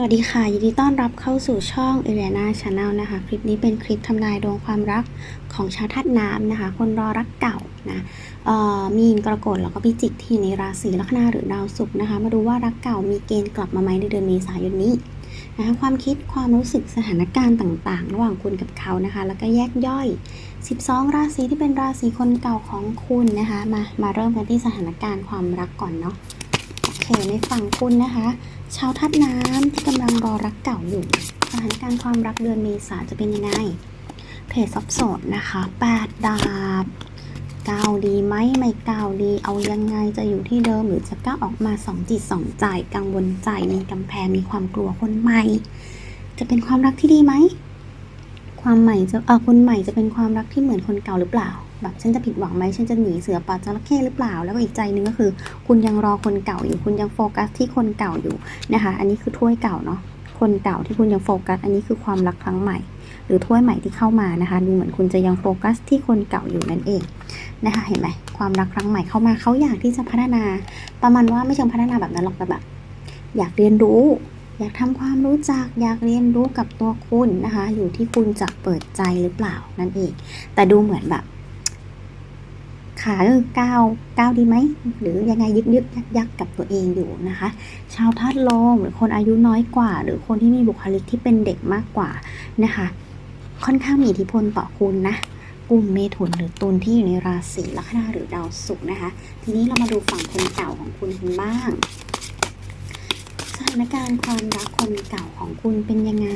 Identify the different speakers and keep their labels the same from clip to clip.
Speaker 1: สวัสดีค่ะ ยินดีต้อนรับเข้าสู่ช่อง e l e n a Channel นะคะ คลิปนี้เป็นคลิปทำนายดวงความรักของชาวธาตุน้ำนะคะ คนรอรักเก่านะมีนกรกฎแล้วก็พิจิกที่อยู่ในราศีลัคนาหรือดาวศุกร์นะคะ มาดูว่ารักเก่ามีเกณฑ์กลับมาไหมในเดือนเมษายนนี้นะคะความคิดความรู้สึกสถานการณ์ต่างๆ ระหว่างคุณกับเขานะคะ แล้วก็แยกย่อย 12 ราศีที่เป็นราศีคนเก่าของคุณนะคะ มามาเริ่มกันที่สถานการณ์ความรักก่อนเนาะ เคในฝั่งคุณนะคะ ชาวธาตุน้ำที่กำลังรอรักเก่าอยู่ สถานการณ์ความรักเดือนเมษาจะเป็นยังไง เพจซับโสดนะคะ8ดาบก้าวดีไหมไม่ก้าวดี เอายังไงจะอยู่ที่เดิมหรือจะก้าวออกมาสองจิตสองใจกังวลใจมีกำแพงมีความกลัวคนใหม่ จะเป็นความรักที่ดีไหมความใหม่จะเออคนใหม่จะเป็นความรักที่เหมือนคนเก่าหรือเปล่า แบบฉันจะผิดหวังไหมฉันจะหนีเสือป่าจระเข้หรือเปล่า แล้วก็อีกใจนึงก็คือ คุณยังรอคนเก่าอยู่ คุณยังโฟกัสที่คนเก่าอยู่นะคะ อันนี้คือถ้วยเก่าเนาะคนเก่าที่คุณยังโฟกัส อันนี้คือความรักครั้งใหม่ หรือถ้วยใหม่ที่เข้ามานะคะ ดูเหมือนคุณจะยังโฟกัสที่คนเก่าอยู่นั่นเองนะคะเห็นไหมความรักครั้งใหม่เข้ามาเขาอยากที่จะพัฒนา ประมาณว่าไม่เชิงพัฒนาแบบนั้นหรอกแต่แบบอยากเรียนรู้อยากทำความรู้จักอยากเรียนรู้กับตัวคุณนะคะ อยู่ที่คุณจะเปิดใจหรือเปล่านั่นเอง แต่ดูเหมือนแบบ ขาเออก้าวก้าวดีไหม หรือยังไงยึกยึกยักยักกับตัวเองอยู่นะคะ ชาวธาตุลมหรือคนอายุน้อยกว่า หรือคนที่มีบุคลิกที่เป็นเด็กมากกว่านะคะ ค่อนข้างมีอิทธิพลต่อคุณนะกลุ่มเมถุนหรือตุลที่อยู่ในราศีลัคนาหรือดาวศุกร์นะคะ ทีนี้เรามาดูฝั่งคนเก่าของคุณกันบ้าง สถานการณ์ความรักคนเก่าของคุณเป็นยังไง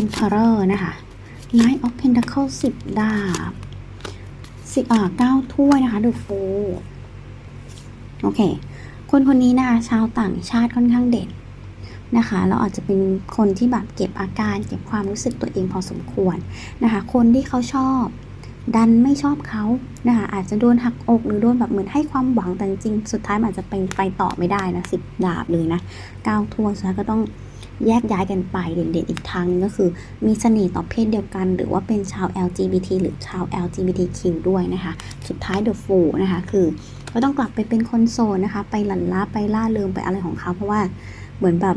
Speaker 1: Emperor นะคะ Knight of Pentacles 10ดาบ สิอ่าเก้าถ้วยนะคะ The Fool โอเค คนคนนี้นะคะชาวต่างชาติค่อนข้างเด่นนะคะแล้วอาจจะเป็นคนที่แบบเก็บอาการ เก็บความรู้สึกตัวเองพอสมควรนะคะ คนที่เขาชอบ ดันไม่ชอบเขานะคะ อาจจะโดนหักอกหรือโดนแบบเหมือนให้ความหวังแต่จริงสุดท้ายอาจจะไปไปต่อไม่ได้นะสิบดาบเลยนะเก้าถ้วยสุดท้ายก็ต้อง แยกย้ายกันไปเด่นๆอีกทางนึงก็คือ มีเสน่ห์ต่อเพศเดียวกัน หรือว่าเป็นชาว LGBT หรือชาว LGBTQ ด้วยนะคะ สุดท้าย The Fool นะคะคือก็ต้องกลับไปเป็นคนโสดนะคะ ไปหลั่นล้าไปล่าเริงไปอะไรของเขาเพราะว่าเหมือนแบบ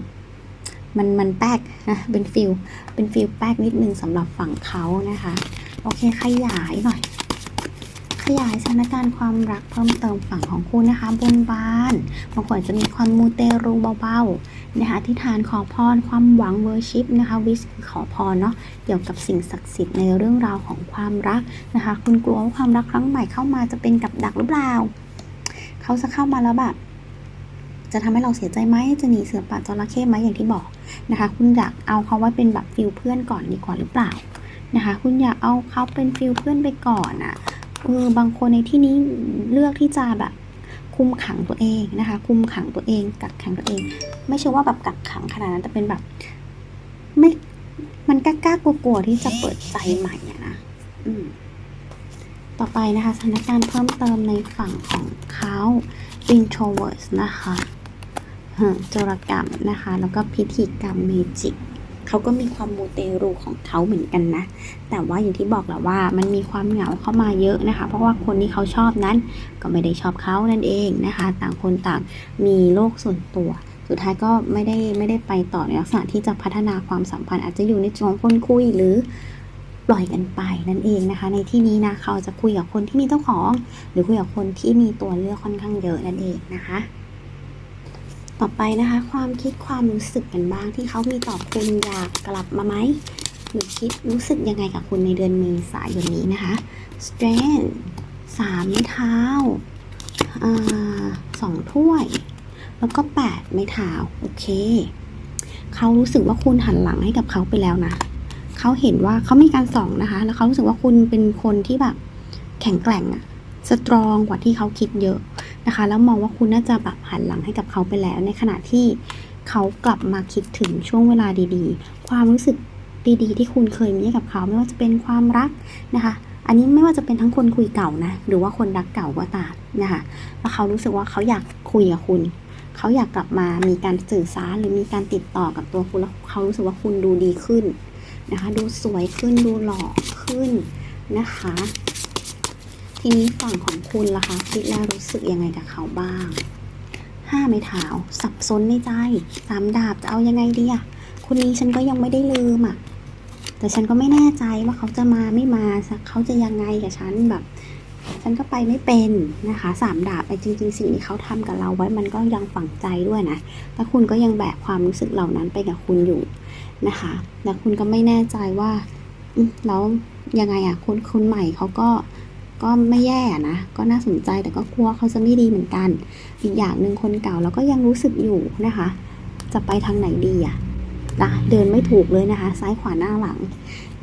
Speaker 1: มันมันแป๊กนะเป็นฟิลเป็นฟิลแป๊กนิดนึงสำหรับฝั่งเขานะคะ โอเคขยายหน่อย ขยายสถานการณ์ความรักเพิ่มเติมฝั่งของคุณนะคะ บนบานบางคนจะมีความมูเตรูเบาๆนะคะอธิษฐานขอพรความหวังเวอร์ชิปนะคะวิสคือขอพรเนาะเกี่ยวกับสิ่งศักดิ์สิทธิ์ในเรื่องราวของความรักนะคะ คุณกลัวว่าความรักครั้งใหม่เข้ามาจะเป็นกับดักหรือเปล่าเขาจะเข้ามาแล้วแบบจะทำให้เราเสียใจไหมจะหนีเสือป่าจระเข้ไหมอย่างที่บอกนะคะ คุณอยากเอาเขาไว้เป็นแบบฟิลเพื่อนก่อนดีกว่าหรือเปล่านะคะ คุณอยากเอาเขาเป็นฟิลเพื่อนไปก่อนอะ เออบางคนในที่นี้เลือกที่จะแบบคุมขังตัวเองนะคะ คุมขังตัวเอง กักขังตัวเอง ไม่ใช่ว่าแบบกักขังขนาดนั้นแต่เป็นแบบ ไม่ มันกล้าๆกลัวๆที่จะเปิดใจใหม่อะนะอืมต่อไปนะคะสถานการณ์เพิ่มเติมในฝั่งของเขา introverts นะคะจรกรรมนะคะ แล้วก็พิธีกรรมเมจิก เขาก็มีความมูเตรูของเขาเหมือนกันนะ แต่ว่าอย่างที่บอกแหละว่ามันมีความเหงาเข้ามาเยอะนะคะ เพราะว่าคนที่เขาชอบนั้น ก็ไม่ได้ชอบเขานั่นเองนะคะ ต่างคนต่างมีโลกส่วนตัว สุดท้ายก็ไม่ได้ไม่ได้ไปต่อในลักษณะที่จะพัฒนาความสัมพันธ์ อาจจะอยู่ในช่วงคนคุยหรือปล่อยกันไปนั่นเองนะคะ ในที่นี้นะเขาจะคุยกับคนที่มีเจ้าของ หรือคุยกับคนที่มีตัวเลือกค่อนข้างเยอะนั่นเองนะคะ ต่อไปนะคะ ความคิดความรู้สึกกันบ้างที่เขามีต่อคุณอยากกลับมาไหมหรือคิดรู้สึกยังไงกับคุณในเดือนเมษายนนี้นะคะ strength สามไม้เท้าอสองถ้วย แล้วก็แปดไม้เท้าโอเค เขารู้สึกว่าคุณหันหลังให้กับเขาไปแล้วนะเขาเห็นว่าเขามีการส่องนะคะ แล้วเขารู้สึกว่าคุณเป็นคนที่แบบแข็งแกร่งอะสตรองกว่าที่เขาคิดเยอะ นะคะแล้วมองว่าคุณน่าจะแบบหันหลังให้กับเขาไปแล้ว ในขณะที่เขากลับมาคิดถึงช่วงเวลาดีๆ ความรู้สึกดีๆ ที่คุณเคยมีให้กับเขาไม่ว่าจะเป็นความรักนะคะ อันนี้ไม่ว่าจะเป็นทั้งคนคุยเก่านะหรือว่าคนรักเก่าก็ตามนะคะแล้วเขารู้สึกว่าเขาอยากคุยกับคุณเขาอยากกลับมามีการสื่อสารหรือมีการติดต่อกับตัวคุณแล้วเขารู้สึกว่าคุณดูดีขึ้นนะคะ ดูสวยขึ้นดูหล่อขึ้นนะคะ ทีนี้ฝั่งของคุณล่ะคะคิดแล้วรู้สึกยังไงกับเขาบ้างห้าไม้เท้าสับสนในใจสามดาบจะเอายังไงดีอะคนนี้ฉันก็ยังไม่ได้ลืมอะแต่ฉันก็ไม่แน่ใจว่าเขาจะมาไม่มาเขาจะยังไงกับฉันแบบ ฉันก็ไปไม่เป็นนะคะสามดาบไอ้จริง ๆ สิ่งที่เขาทำกับเราไว้มันก็ยังฝังใจด้วยนะแล้วคุณก็ยังแบกความรู้สึกเหล่านั้นไปกับคุณอยู่นะคะแล้วคุณก็ไม่แน่ใจว่าแล้วยังไงอะคุณคุณใหม่เขาก็ ก็ไม่แย่นะ ก็น่าสนใจแต่ก็กลัวเขาจะไม่ดีเหมือนกัน อีกอย่างหนึ่งคนเก่าเราก็ยังรู้สึกอยู่นะคะ จะไปทางไหนดีอะนะเดินไม่ถูกเลยนะคะ ซ้ายขวาหน้าหลัง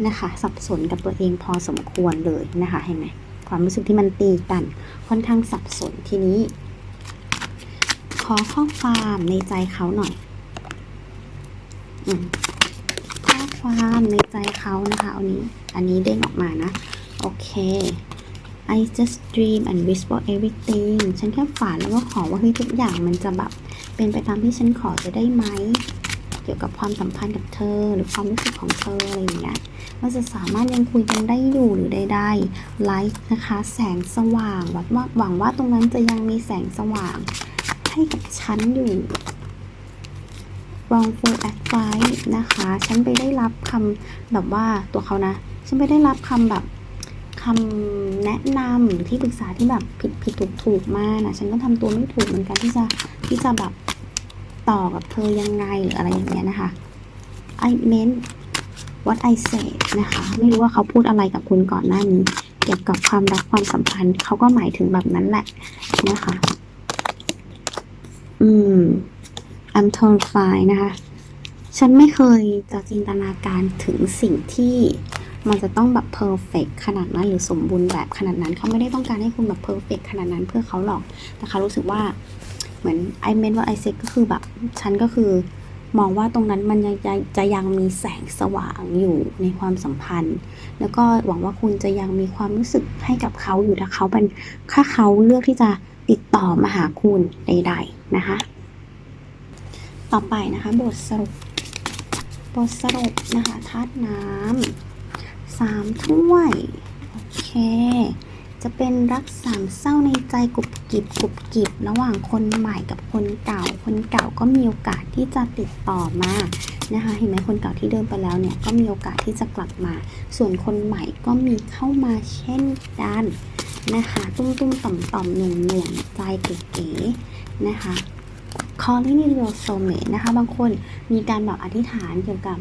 Speaker 1: นะคะ สับสนกับตัวเองพอสมควรเลยนะคะเห็นไหมความรู้สึกที่มันตีกัน ค่อนข้างสับสนทีนี้ ขอข้อความในใจเขาหน่อยอข้อความในใจเขานะคะเอานี้ อันนี้เด้งออกมานะ โอเค I just dream and whisper everything ฉันแค่ฝันแล้วก็ขอว่าเฮ้ยทุกอย่างมันจะแบบเป็นไปตามที่ฉันขอจะได้ไหม เกี่ยวกับความสัมพันธ์กับเธอ หรือความรู้สึกของเธออะไรอย่างเงี้ยว่าจะสามารถยังคุยกันได้อยู่หรือใดๆไลฟ์นะคะ แสงสว่างแบบว่าหวังว่าตรงนั้นจะยังมีแสงสว่าง ให้กับฉันอยู่ wrongful advice นะคะ ฉันไปได้รับคำแบบว่าตัวเขานะ ฉันไปได้รับคำแบบ คำแนะนำหรือที่ปรึกษาที่แบบผิดผิดถูกถูกมากนะฉันก็ทำตัวไม่ถูกเหมือนกันที่จะที่จะแบบต่อกับเธอยังไงหรืออะไรอย่างเงี้ยนะคะ I meant what I said นะคะ ไม่รู้ว่าเขาพูดอะไรกับคุณก่อนหน้านี้ เกี่ยวกับความรักความสัมพันธ์ เขาก็หมายถึงแบบนั้นแหละนะคะ อืม I'm terrified นะคะ ฉันไม่เคยจะจินตนาการถึงสิ่งที่ มันจะต้องแบบ perfect ขนาดนั้นหรือสมบูรณ์แบบขนาดนั้นเขาไม่ได้ต้องการให้คุณแบบ perfect ขนาดนั้นเพื่อเขาหรอกแต่เขารู้สึกว่าเหมือน I meant what I said ก็คือแบบฉันก็คือมองว่าตรงนั้นมันยังจะจะยังมีแสงสว่างอยู่ในความสัมพันธ์ แล้วก็หวังว่าคุณจะยังมีความรู้สึกให้กับเขาอยู่ถ้าเขาเป็นถ้าเขาเลือกที่จะติดต่อมาหาคุณใด ๆนะคะ ต่อไปนะคะ บทสรุป บทสรุปนะคะธาตุน้ำ สามถ้วย โอเค จะเป็นรักสามเศร้าในใจกุบกิบกุบกิบระหว่างคนใหม่กับคนเก่า คนเก่าก็มีโอกาสที่จะติดต่อมานะคะเห็นไหมคนเก่าที่เดินไปแล้วเนี่ยก็มีโอกาสที่จะกลับมา ส่วนคนใหม่ก็มีเข้ามาเช่นกันนะคะ ตุ้มตุ้มต่อมต่อมหน่วงหน่วงใจเก๋ๆนะคะ calling in your soulmate นะคะ บางคนมีการแบบอธิษฐานเกี่ยวกับ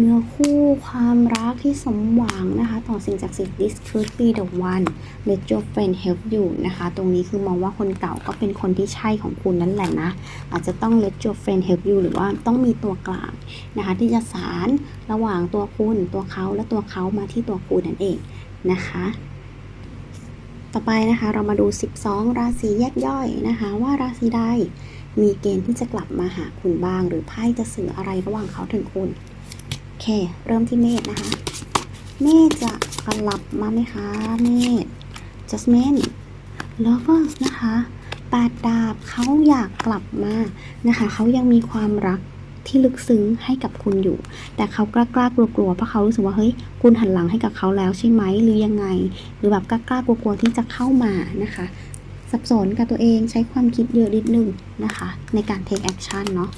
Speaker 1: เนื้อคู่ความรักที่สมหวังนะคะ ต่อสิ่งศักสิทธิ์ this could be the one let your friend help you นะคะ ตรงนี้คือมองว่าคนเก่าก็เป็นคนที่ใช่ของคุณนั่นแหละนะ อาจจะต้อง let your friend help you หรือว่าต้องมีตัวกลางนะคะ ที่จะสารระหว่างตัวคุณตัวเขาและตัวเขามาที่ตัวคุณนั่นเองนะคะ ต่อไปนะคะเรามาดู 12 ราศีแยกย่อยนะคะ ว่าราศีใดมีเกณฑ์ที่จะกลับมาหาคุณบ้าง หรือไพ่จะสื่ออะไรระหว่างเขาถึงคุณ เค เริ่มที่เมษนะคะ เมษจะกลับมาไหมคะ เมษ Jasmine Lovers นะคะแปดดาบเขาอยากกลับมานะคะ เขายังมีความรักที่ลึกซึ้งให้กับคุณอยู่ แต่เขากล้ากล้ากลัวกลัวเพราะเขารู้สึกว่าเฮ้ยคุณหันหลังให้กับเขาแล้วใช่ไหมหรือยังไง หรือแบบกล้ากล้ากลัวกลัวที่จะเข้ามานะคะ สับสนกับตัวเองใช้ความคิดเยอะนิดนึงนะคะ ในการ take action เนาะ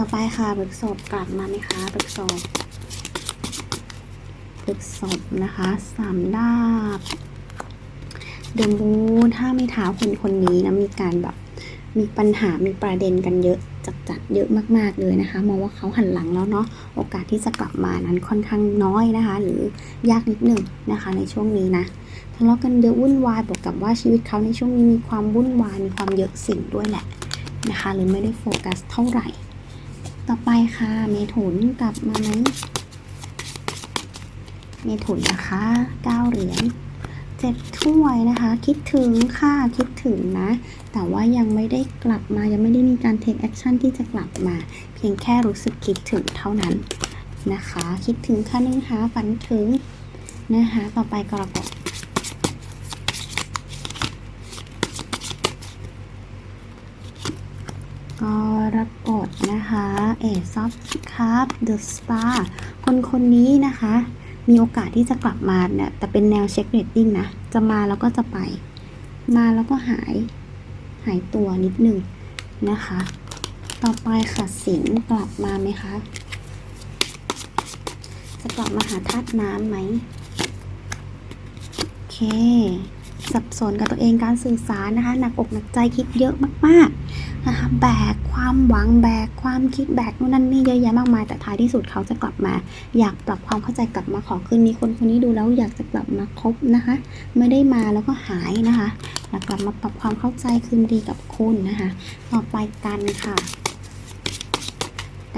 Speaker 1: ต่อไปค่ะบริกศพกลับมาไหมคะบริกศพบริกศพนะคะสามดาบเดอะมูนถ้าไม่เท้าคนคนนี้นะมีการแบบมีปัญหา มีประเด็นกันเยอะจัดจัดเยอะมากๆเลยนะคะ มองว่าเขาหันหลังแล้วเนาะ โอกาสที่จะกลับมานั้นค่อนข้างน้อยนะคะ หรือยากนิดหนึ่งนะคะ ในช่วงนี้นะ ทะเลาะกันเยอะวุ่นวายบวกกับว่าชีวิตเขาในช่วงนี้มีความวุ่นวาย มีความเยอะสิ่งด้วยแหละนะคะหรือไม่ได้โฟกัสเท่าไหร่ ต่อไปค่ะเมถุนกลับมาไหมเมถุนนะคะเก้าเหรียญเจ็ดถ้วยนะคะ คิดถึงค่ะคิดถึงนะ แต่ว่ายังไม่ได้กลับมายังไม่ได้มีการ take action ที่จะกลับมา เพียงแค่รู้สึกคิดถึงเท่านั้นนะคะ คิดถึงค่ะนึงหาฝันถึงนะคะต่อไปกรกฎกรก นะคะเอซอฟครับเดอะสปาคนคนนี้นะคะ มีโอกาสที่จะกลับมาเนี่ยแต่เป็นแนวเช็คเรตติ้งนะ จะมาแล้วก็จะไป มาแล้วก็หายหายตัวนิดหนึ่งนะคะ ต่อไปค่ะสิงกลับมาไหมคะ จะกลับมาหาธาตุน้ำไหมโอเค สับสนกับตัวเองการสื่อสารนะคะ หนักอกหนักใจคิดเยอะมากๆนะคะแบกความหวังแบกความคิดแบกนู่นนั่นนี่เยอะแยะมากมาย แต่ท้ายที่สุดเขาจะกลับมา อยากปรับความเข้าใจกลับมาขอคืนมีคนคนนี้ดูแล้วอยากจะกลับมาคบนะคะ ไม่ได้มาแล้วก็หายนะคะอยากกลับมาปรับความเข้าใจคืนดีกับคุณนะคะ ต่อไปกันค่ะ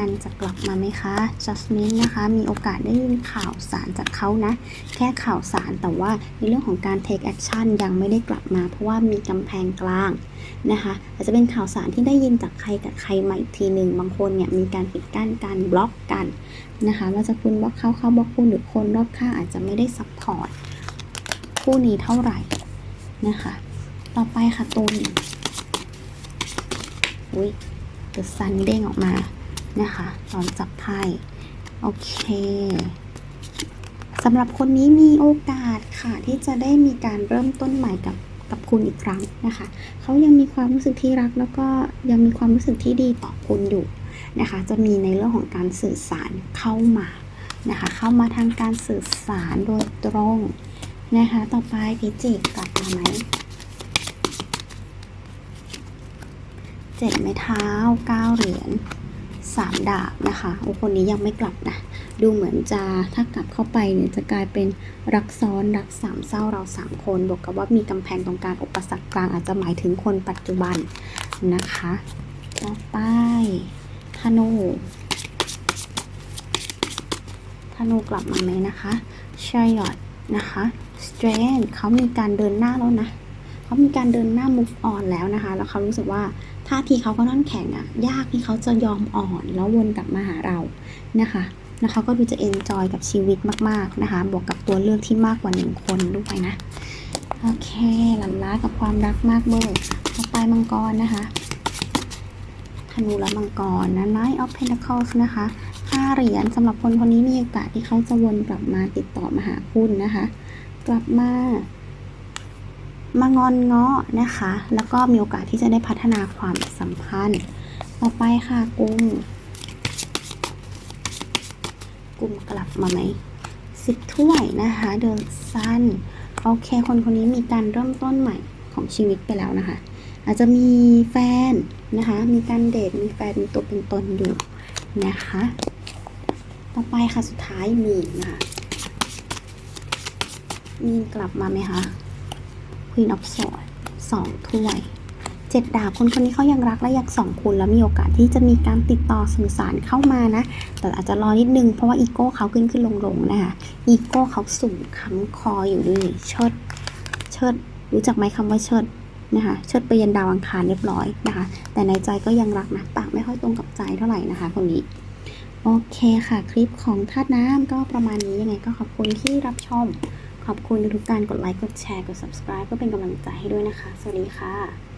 Speaker 1: กันจะกลับมาไหมคะ Jasmine นะคะมีโอกาสได้ยินข่าวสารจากเขานะ แค่ข่าวสารแต่ว่าในเรื่องของการ take action ยังไม่ได้กลับมา เพราะว่ามีกำแพงกลางนะคะอาจจะเป็นข่าวสารที่ได้ยินจากใครกับใครมาอีกทีหนึ่งบางคนเนี่ยมีการปิดกั้นการบล็อกกันนะคะว่าจะคุณบล็อกเขาเขาบล็อกคุณหรือคนรอบข้างอาจจะไม่ได้ซัพพอร์ตคู่นี้เท่าไหร่นะคะ ต่อไปค่ะตุนอุ้ย The Sun เด้งออกมา นะคะตอนจับไพ่โอเคสำหรับคนนี้มีโอกาสค่ะ ที่จะได้มีการเริ่มต้นใหม่กับกับคุณอีกครั้งนะคะเขายังมีความรู้สึกที่รัก แล้วก็ยังมีความรู้สึกที่ดีต่อคุณอยู่นะคะ จะมีในเรื่องของการสื่อสารเข้ามานะคะ เข้ามาทางการสื่อสารโดยตรงนะคะ ต่อไปพิจิกกลับมาไหมเจ็ดไม้เท้าเก้าเหรียญ สามดาบนะคะโอ้คนนี้ยังไม่กลับนะ ดูเหมือนจะถ้ากลับเข้าไปเนี่ยจะกลายเป็นรักซ้อนรักสามเศร้าเราสามคนบวกกับว่ามีกำแพงตรงกลางอุปสรรคกลางอาจจะหมายถึงคนปัจจุบันนะคะ ต่อไปธนูธนูกลับมาไหมนะคะชายอดนะคะสเตรนเขามีการเดินหน้าแล้วนะเขามีการเดินหน้า move on แล้วนะคะ แล้วเขารู้สึกว่า ท่าทีเขาก็น่อนแข็งอะยากที่เขาจะยอมอ่อนแล้ววนกลับมาหาเรานะคะแล้วเขาก็ดูจะ enjoy กับชีวิตมากๆนะคะ บวกกับตัวเลือกที่มากกว่าหนึ่งคนด้วยนะโอเคหลันล้ากับความรักมากเบอร์ต่อไปมังกรนะคะธนูและมังกรนะ Knight of Pentacles นะคะห้าเหรียญสำหรับคนคนนี้มีโอกาสที่เขาจะวนกลับมาติดต่อมาหาคุณนะคะ กลับมา มางอนเงาะนะคะ แล้วก็มีโอกาสที่จะได้พัฒนาความสัมพันธ์ ต่อไปค่ะกุมกุมกลับมาไหมสิบถ้วยนะคะ เดอะซันโอเค คนคนนี้มีการเริ่มต้นใหม่ของชีวิตไปแล้วนะคะ อาจจะมีแฟนนะคะ มีการเดทมีแฟนมีตัวเป็นตนอยู่นะคะ ต่อไปค่ะสุดท้ายมีนนะคะมีนกลับมาไหมคะ Queen of Swords สองถ้วยเจ็ดดาบคนคนนี้เขายังรักและอยากส่องคุณแล้วมีโอกาสที่จะมีการติดต่อสื่อสารเข้ามานะ แต่อาจจะรอนิดนึงเพราะว่าอีโก้เขาขึ้นขึ้นลงลงนะคะอีโก้เขาสูงค้ำคออยู่ด้วยเชิดเชิดรู้จักไหมคำว่าเชิดนะคะเชิดไปยันดาวอังคารเรียบร้อยนะคะ แต่ในใจก็ยังรักนะปากไม่ค่อยตรงกับใจเท่าไหร่นะคะคนนี้โอเคค่ะคลิปของธาตุน้ำก็ประมาณนี้ยังไงก็ขอบคุณที่รับชม ขอบคุณทุกการกดไลค์ กดแชร์ กด subscribe เพื่อเป็นกำลังใจให้ด้วยนะคะ สวัสดีค่ะ